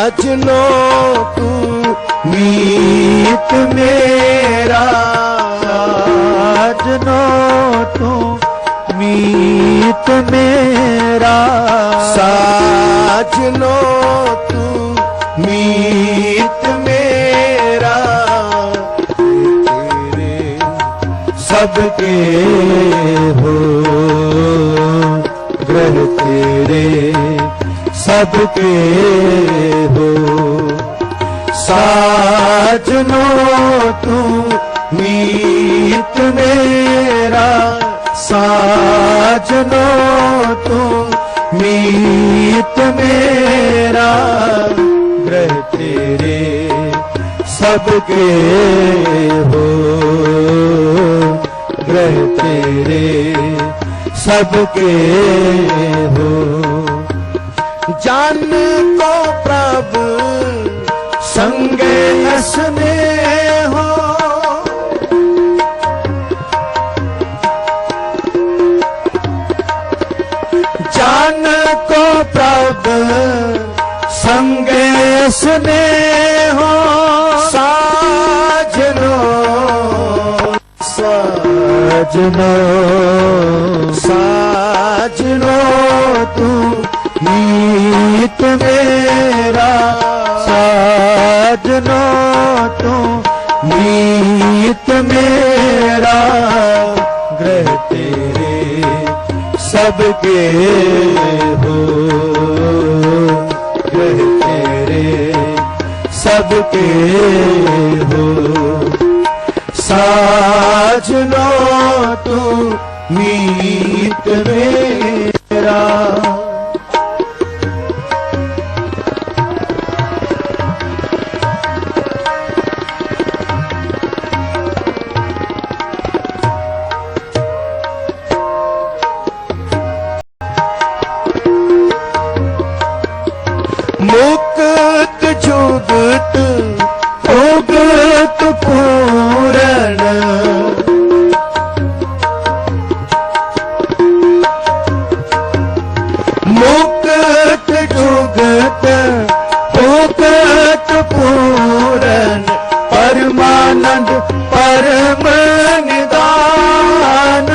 सजनो तू मीत मेरा सजनो तू मीत मेरा सजनो तू मीत मेरा तेरे सबके हो ग्रह तेरे सबके ਸਾਜਨੋ ਤੂੰ ਮੀਤ ਮੇਰਾ। ਸਾਜਨੋ ਤੂੰ ਮੀਤ ਮੇਰਾ। ਗ੍ਰਹਿ ਤੇਰੇ ਸਭ ਕੇ ਹੋ। ਗ੍ਰਹਿ ਤੇਰੇ ਸਭ ਕੇ ਹੋ। ਜਨ ਕੋ ਪ੍ਰਭ असने हो जान को प्रभ संगे असने हो साजनो साजनो साजनो तू ही सब के हो यह तेरे सब के हो साजनो तू मीत मेरा ਜੁਗਤ ਉਗਤ ਪੂਰਨ ਪਰਮਾਨੰਦ ਪਰਮ ਨਿਦਾਨ।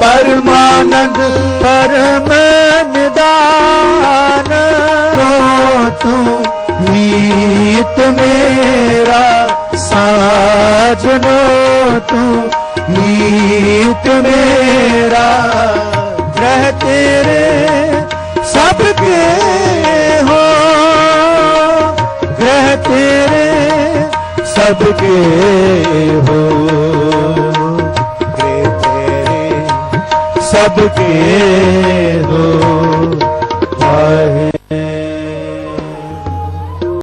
ਪਰਮਾਨੰਦ ਪਰਮ ਨਿਦਾਨ। ਤੋ ਤੂੰ ਮੀਤ ਮੇਰਾ ਤੂੰ ਮੀਤ ਮੇਰਾ ਰਹਿ ਤੇਰੇ ਸਭ ਕੇ ਹੋ। ਰਹਿ ਤੇਰੇ ਸਭ ਕੇ ਹੋ। ਗ੍ਰੇ ਤੇਰੇ ਸਭ ਕੇ ਹੋ। ਆਏ